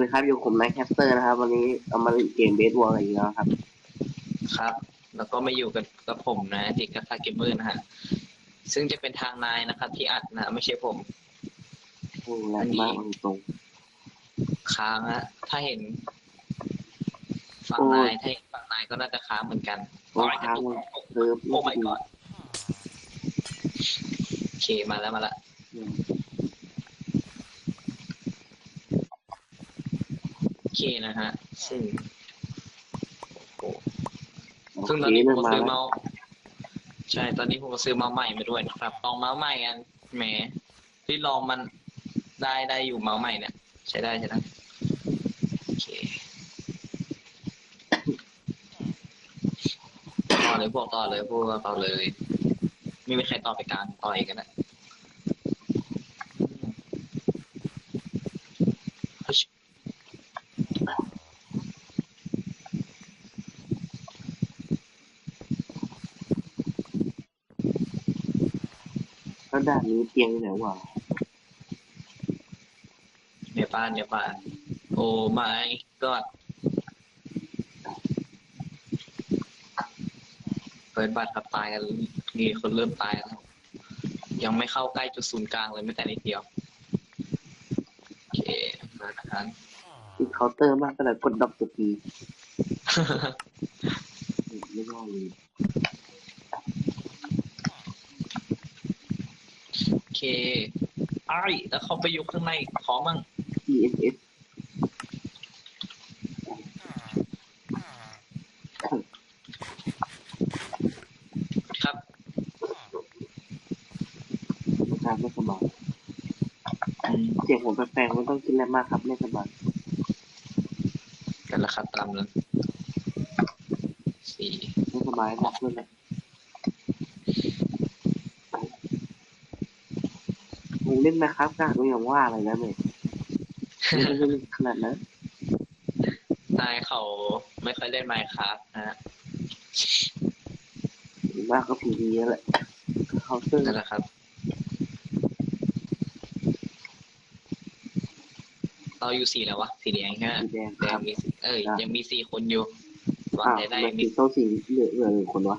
ดีครับอยู่กับผมนายแคสเตอร์นะครับ วันนี้เอามาเล่นเกมเบสบอลอะไรอีกแล้วครับ ครับ แล้วก็มาอยู่กับกับผมนะที่กาคาเกมเมอร์นะฮะซึ่งจะเป็นทางนายนะครับ ที่อัดนะไม่ใช่ผมโอ้แรงมากตรงค้างฮะถ้าเห็นฝั่งโอ้นายถ้าเห็นฝั่งนายก็น่าจะค้างเหมือนกันโอ้ยค้างกมัระนตุกเซิร์ฟโอ้ my god โอเคมาแล้วมาแล้วโอ เคนะฮะซึ่งโอ้โหโอซึ่งเคตอนนี้ผเริ่มมก็มาซื้อแล้วเมาส์ใช่ ตอนนี้ผมก็ซื้อเมาส์ใหม่มาด้วยนะครับ ลองเมาส์ใหม่กันแหมที่ลองมันได้ได้อยู่เมาส์ใหม่เนี่ย ใช้ได้ใช่ไหมโอเคต่อเลยพวกต่อเลยพวกต่อเลย ไม่มีใครต่อไปกลางต่อยกันนะ แล้วด่านนี้เตียงอยู่ไหนวะในบ้านในบ้านโอ้ไม่ก็เปิดบัตรกับตายกันมีคนเริ่มตายแล้วยังไม่เข้าใกล้จุดศูนย์กลางเลยแม้แต่นิดเดียวโอเคมานะครับที่เคาน์เตอร์มากก็เลยกดดับตัวทีไม่รอดเลย โอ เคไอ้แล้วเข้าไปอยู่ข้างในขอมั่ง TSS ครับอาการไม่สบายอืมเสียงผมแปลกๆไม่ต้องกินอะไรมากครับไม่สบายกันราคาตามนั้นสี่ไม่สบายหนักด้วยนะมึง เล่นไหมครับกล้าไม่ยอมว่าอะไรนะเมย์ไม่ได้เล่นขนาดนั้นนายเขาไม่ค่อยเล่นไมค์ครับนะฮะมากก็ผีดีแล้วแหละเคาน์เตอร์นั่นแหละครับ เราอยู่สี่แล้ววะสีแดงใช่ไหมสีแดงแดครังบมีเอ้ยครับยังมีสี่คนอยู่หวังอ้าวจะได้มันมีสีเท่าสีเหลือเหลือหนึ่งคนวะ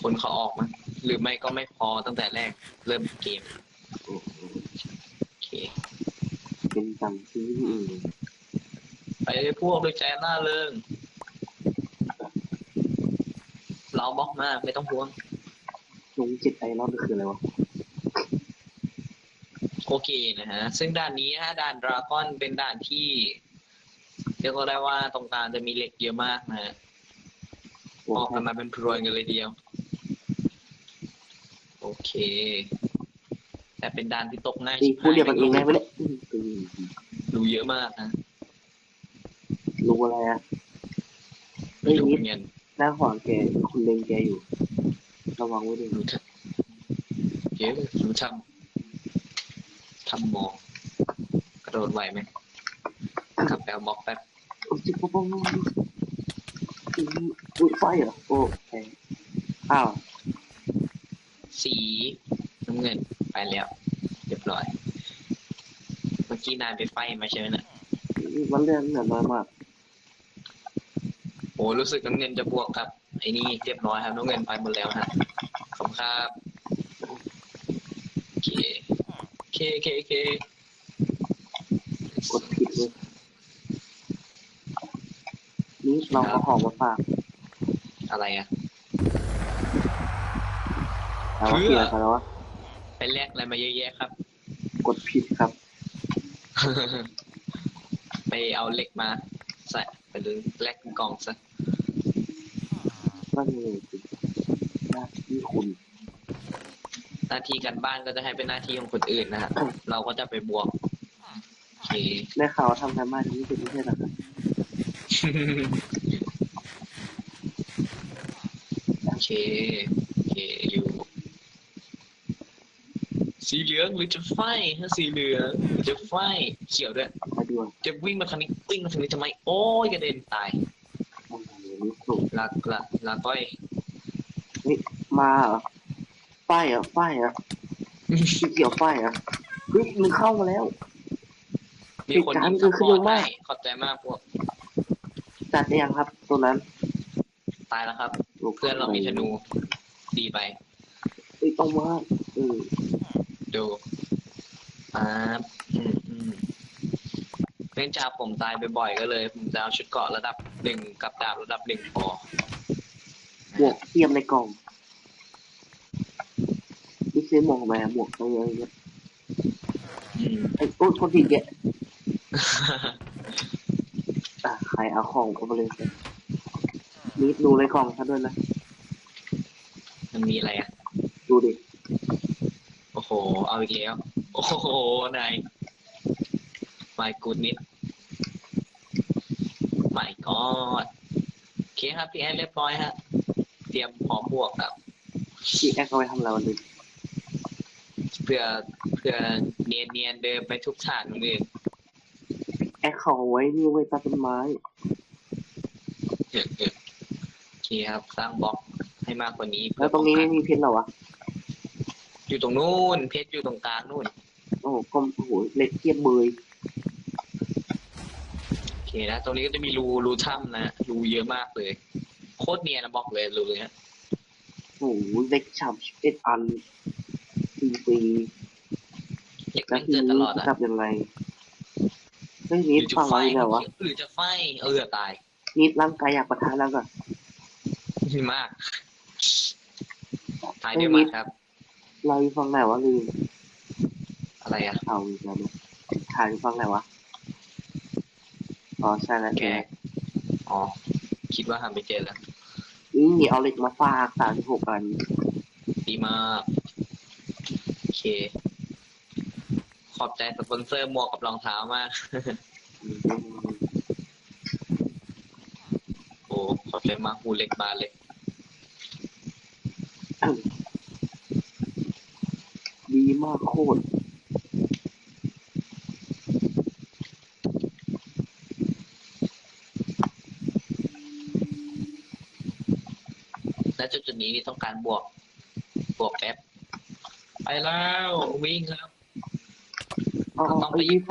คนเขาออกมั้ง หรือไม่ก็ไม่พอตั้งแต่แรกเริ่มเกมโอ้โหโอเคเป็นจังที่นี่เองไปเลยพวกด้วยใจหน้าเริงเราบล็อกมากไม่ต้องห่วงลุงจิตไอรอนคืออะไรวะโอเคนะฮะ ซึ่งด่านนี้ฮะด่านดราก้อนเป็นด่านที่เรียกว่าได้ว่าตรงกลางจะมีเหล็กเยอะมากนะฮะโอ้ออกโหกันมาเป็นพรวนกันเลยทีเดียวโอ เค แต่เป็นด่านที่ตกง่ายตีชิบพูดเดียวกันเองไหมหายไม่ได้อืมอืมดูเยอะมากนะรู้อะไรอะเฮ้ไม่ยรู้นิเหดมือนกันหน้าขวางแกคุณเล็งแกอยู่ ระวังไว้ด้วยรู้ทัเยอะรู้ทำทำมองกระโดดไหวไหมกลับแปลบล็อกแป๊บโอ้ยจิ๊บปุ๊บปุ๊บปุ๊บปุ๊บอุ้ยไฟเหรอโอ้แพงอ้าว สีน้ำเงินไปแล้วเรียบร้อย เมื่อกี้นายไปไฟมาใช่ไหมนะมันเลื่อนเหนือน้อยมากโอ้รู้สึกน้ำเงินจะบวกกับไอ้นี่เรียบร้อยครับน้ำเงินไปหมดแล้วฮะขอบคุณครับโอเคโอเคโอเคโอเคกดผิดเลยนี่เราเอาของมาฝากอะไรอะ แต่ว่าเพื่เสีอยกันแล้ววะไปแลกอะไรมาเยอะแยะครับ กดผิดครับ ไปเอาเหล็กมาใส่ไปดูแลกกล่องซะนั่นเลยสิหน้าที่คุณหน้าที่การบ้านก็จะให้เป็นหน้าที่ของคนอื่นนะฮะเราก็จะไปบวกโอเคได้ข่าวว่าทำการบ้านที่นี่เป็นไม่ใช่เหรอครับโอเคโอเคอยู่ สีเหลืองหรือจะไฟถ้าสีเหลืองหรือจะไฟเขียวด้วยมาดูอะจะวิ่งมาทางนี้วิ่งมาทางนี้ทำไมโอ้ยกระเด็นตายโอ้โหนี่สูงลาลาลาก้อยมาเหรอป้ายเหรอป้ายเหรอสีเขียวป้ายเหรอเฮ้ยมึงเข้ามาแล้วมีคนเหตุการยิณ์งเกิซัดพขึ้พนอเร็ร์วตมากให้ขอบใจมากพวกจัดได้ยังครับตัวนั้น ตายแล้วครับเพื่อนเรามีธนูดีไปเอ้ยต้องว่าเออ ดูอ่าอืมอืมเนื่องจากผมตายบ่อยๆก็เลย ผมจะเอาชุดเกราะระดับหนึ่งกับดาบระดับหนึ่งพอ หมวกเทียมในกล่องนี่ซื้อหมวกมาหมวกอะไรเงี้ยอืม ไอ้ต้นคนผิดแกอะใครเอาของเอาไปเลยนิดดูในกล่องซะด้วยนะ มันมีอะไรอะ ดูดิโอ้โห เอาอีกแล้ว โอ้โห นาย my goodness my god โอเคครับพี่แอนเรียบร้อยฮะ เตรียมพร้อมบวกครับพี่แอ๊กเอาไปทำอะไรวันนี้เพื่อเพื่อเนียนเนียนๆเดินไปทุกฐานคนอื่นแอ๊กเขาเอาไว้นี่ไว้ตัดต้นไม้โอเคครับ สร้างบล็อกให้มากกว่านี้แล้วตรงนี้ไม่มีเพชรเหรอวะ อยู่ตรงนู้น เพชรอยู่ตรงกลางนู่น โอ้โหก็โอ้โหเล็กเทียบเบยโอเคนะ ตรงนี้ก็จะมีรูรูถ้ำนะรูเยอะมากเลย โคตรเนียนนะบอกเลยรูเนี้ยโอ้โหเล็กฉ่ำเอ็ดอันปีปีเด็กแล้แม่วงทีเกิดนี้ตลอดอะกลับยังไงเฮ้ยหนิดรือจะฟังไฟไว้แล้ววะหรือจะไฟเออตาย นิดร่างกายอยากปะทะแล้วก็มาก ตายด้วยมัดครับ เราอีกฟังไหนวะลืมอะไรอะเอาอีกแล้วเนี่ยถ่ายอีกฟังไหนวะอ๋อใช่แล้วแกอ๋อ คิดว่าหาไม่เจอแล้วนี่เอาเหล็กมาฟาดสามสิบหกอันดีมากโอเค ขอบใจสปอนเซอร์หมวกกับรองเท้ามาก โอ้ ขอบใจมากหูเล็กบานเลยดี มากโคตรและจุดจุดๆนี้นี่ต้องการบวก บวกแป๊บไปแล้ววิ่งครับเอาต้องเอาไปไอ้ยี่ไฟ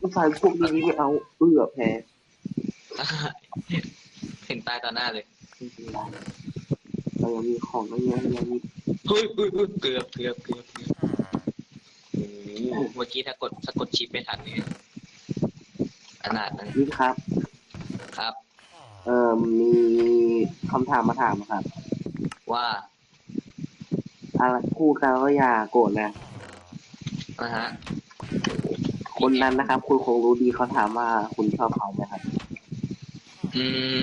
ยี่ไฟพวกนี้ไม่เอาเอื้อแพ้เห็นตายต่อหน้าเลยไม่เป็นไรเรายังมีของอะไรเงี้ยยังมีเฮ้ยเฮ้ยเฮ้ยเกือบเกือบเกือบเกือบโอ้โห เมื่อกี้ถ้ากดถ้ากดชิปไม่ทันนี่ขนาดนั้นนี่ครับ ครับ เอ่อมีคำถามมาถามครับ ว่าอะไรพูดกันก็อย่าโกรธนะนะฮะ คนนั้นนะครับ คุณคงรู้ดีเขาถามว่าคุณชอบเขาไหมครับ อืม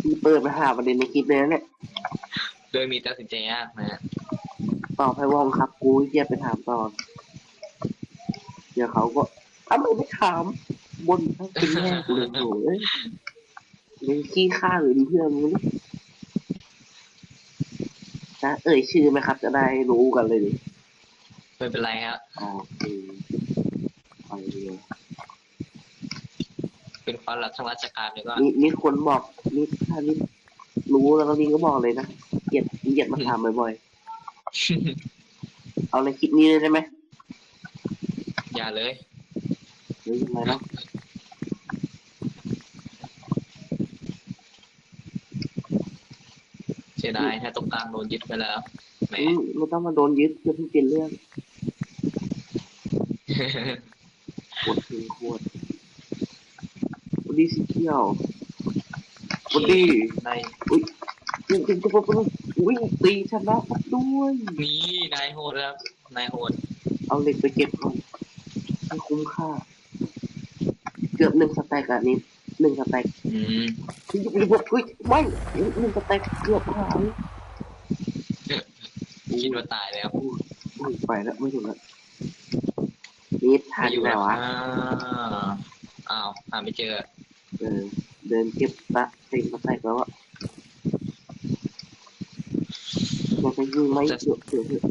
ที่เปิดไปหาประเด็นในคลิปเลยนะเนี่ยเรื่องนี้ตัดสินใจยากนะฮะ ตอบให้ว่องครับ กูเยียไปถามต่อเดี๋ยวเขาก็อ้าวไม่ไม่ถาม บนทั้งเป็นแม่กูเลยโอ้ยเลยขี้ข้าหรือดีเพื่อนมึงนี่นะเอ่ยชื่อไหมครับ จะได้รู้กันเลยดิไม่เป็นไรครับอ๋อคือไปเลยเป็นความลับทางราชการเลยก็นี่นี่คนบอกนี่ถ้านี่รู้แล้วก็นี่ก็บอกเลยนะเกลียดเกลียดมาถามบ่อยๆ เอาในคลิปนี้เลยได้ไหมอย่าเลยหรือยังไงเนาะเสียดายถ้าตรงกลางโดนยึดไปแล้วแหมอืมไม่ต้องมาโดนยึดเพื่อที่เป็นเรื่องปวดถึงปวดวันดีสิเที่ยววันดีนายอุ้ยอุ้ยอุ้ยอุ้ย อุ้ยตีชนะครับด้วย นี่นายโหดครับนายโหดเอาเหล็กไปเก็บก่อนให้คุ้มค่า เกือบหนึ่งสแต็กอะนี่หนึ่งสแต็กอืมเฮ้ยเฮ้ยเฮ้ยไม่หนึ่งสแต็กเกือบหายคิดว่าตายแล้วอุ้ยไปแล้วไม่ถึงแล้วนี่ทานไม่อยู่ไหนแล้ววะอ่าอ้าวหาไม่เจอเออเดินเก็บตะเต็งสแต็กแล้วอะ เราจะยิงไหมเดี๋ยวเดี๋ยวเดี๋ยว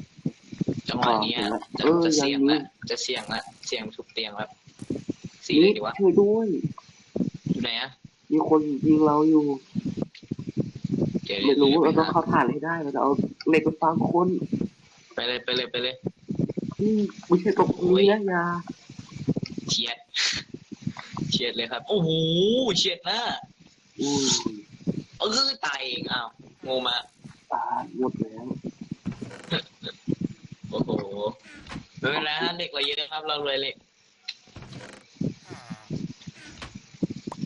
จังหวะเนี้ยอ๋อจะเออจะเสี่ยงอย่างนี้ละจะเสี่ยงละเสี่ยงทุบเตียงแล้วสี่เลยนี่ดีวะช่วยด้วย อยู่ไหนอะมีคนยิงเราอยู่เดี๋ยวไม่รู้ดี๋ยวเราไปต้องหาเข้าฐานให้ได้เราจะเอาเหล็กไปฟังคนไปเลยไปเลยไปเลยอืมไม่ใช่ตรงนี้นะอยาเฉียดเฉียดเลยครับโอ้โหเฉียดหน้าอืม เออตายเองอ้าวงูมา ตายหมดแล้วโอ้โหไม่เป็นไรฮะเด็กเราเยอะครับ เรารวยเลย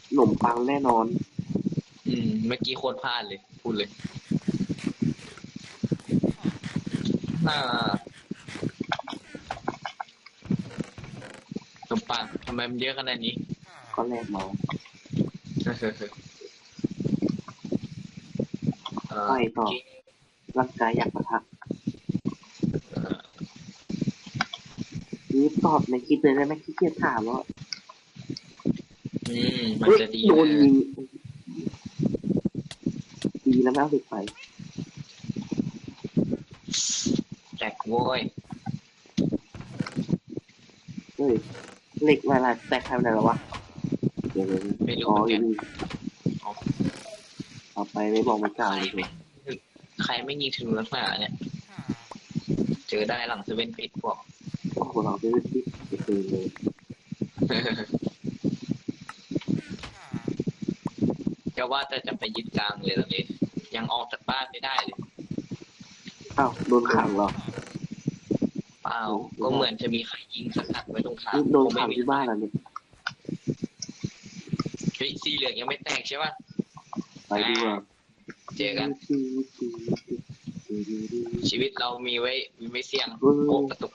ขนมปังแน่นอน อืม เมื่อกี้โคตรพลาดเลย พูดเลยน่าขนมปังทำไมมันเยอะขนาดนี้ ก็แลกมาเอ่อ ไปต่อร่างกายอยากปะทะเอ่อนี่ตอบในคลิปเลยได้ไหมขี้เกียจถามว่าอืม มันจะดีโดนเลยิยงดีแล้วไม่เอาติดไปแจกโว้ยเฮ้ยเหล็กอะไรแตกใครไปไหนแล้ววะเดี๋ยวเลยไม่รู้อ๋อเหมือนอกันยู่นี่เอาไปไม่บอกไม่กล่าวเลยใครไม่ยิงถึงลักษณะเนี่ย เจอได้หลังเซเว่นปิดพวกโอ้โหเราไม่ได้คิดจะคืนเลยจะว่าแต่จะไปยึดกลางเลยตอนนี้ ยังออกจากบ้านไม่ได้เลยอ้าวโดนขังเหรอเปล่าก็เหมือนจะมีใครยิงสกัดไว้ตรงขานี่โดนผมไม่ขังมีที่บ้านแล้วเนี่ยเฮ้ยสีเหลืองยังไม่แตกใช่ป่ะไปดีกว่า เจอกัน ชีวิตเรามีไว้มีไว้เสี่ยงเออโอ้กระตุก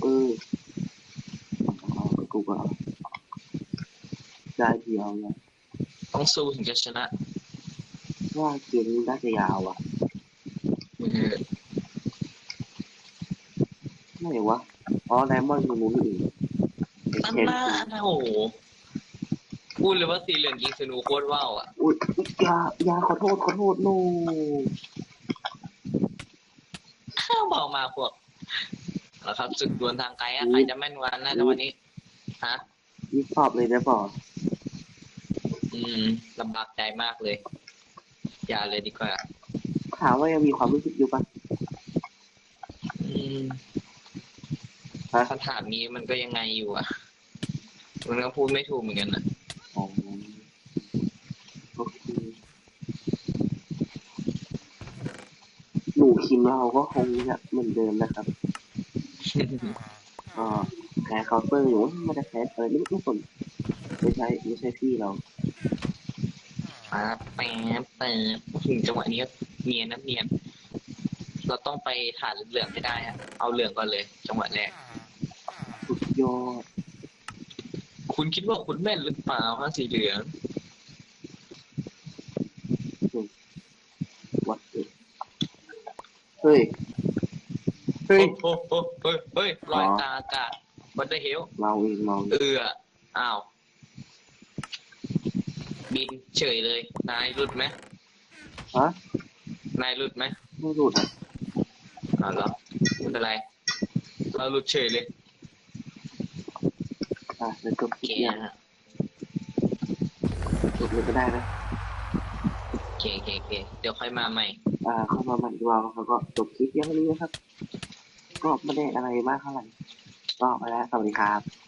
เออเอากูก็เอาได้เดียวนะต้องสู้ถึงจะชนะ ว่าเกมนี้น่าจะยาวอะเออไม่วะอ๋อไดมอนด์ตรงนู้นนี่เองไอ้อันเคนน่าอันน่าโอ้โห พูดเลยว่าสีเหลืองยิงสนูโคตรว่าวอะอุ้ยอุ๊ยอยาอยาขอโทษขอโทษโนข้าวเบามาพวกแล้วครับศึกดวลทางไกลอะใครจะแม่นกวาน่าจะวันนี้ฮะนี่ตอบเลยนะบออืมลำบากใจมากเลย อย่าเลยดีกว่าถามว่ายังมีความรู้สึกอยู่ปะอืมฮะคำถามนี้มันก็ยังไงอยู่อะ มันก็พูดไม่ถูกเหมือนกันนะ อ๋อโอเคหนูคิ มเราก็คงจะเหมือนเดิมนะครับอ่าแพ้เคาน์เตอร์อยู่ว่ามันจะแพ้อะไรไม่ไม่สนไม่ใช่ไม่ใช่พี่เราป๊าบแป๊บแป๊บถึงจังหวะนี้ก็เนียนนะเนียน เราต้องไปฐานเหลืองให้ได้ฮะเอาเหลืองก่อนเลย จังหวะแรกสุดยอดคุณคิดว่าคุณแม่นหรือเปล่าฮะสีเหลือง วัดเลย เฮ้ย เฮ้เฮ้ยยโอ้โหเฮ้ยเฮ้ยลอยกลางอากาศวันเดอร์เฮลเราเองเราเองเอืออ้าว บินเฉยเลย นายหลุดไหมฮะนายหลุดไหมไม่หลุดอะอ้าวเหรอไม่เป็นไรเราหลุดเฉยเลยอะเดี๋ยวจบคลิเก๋ปยังฮะจบเลยก็ได้นะเก๋เก๋เก๋เดี๋ยวค่อยมาใหม่ อ่าเข้ามาใหม่ดีกว่าแล้วก็จบคลิปยังนี้นะครับ ก็ไม่ได้อะไรมากเท่าไหร่ก็ไปแล้วสวัสดีครับ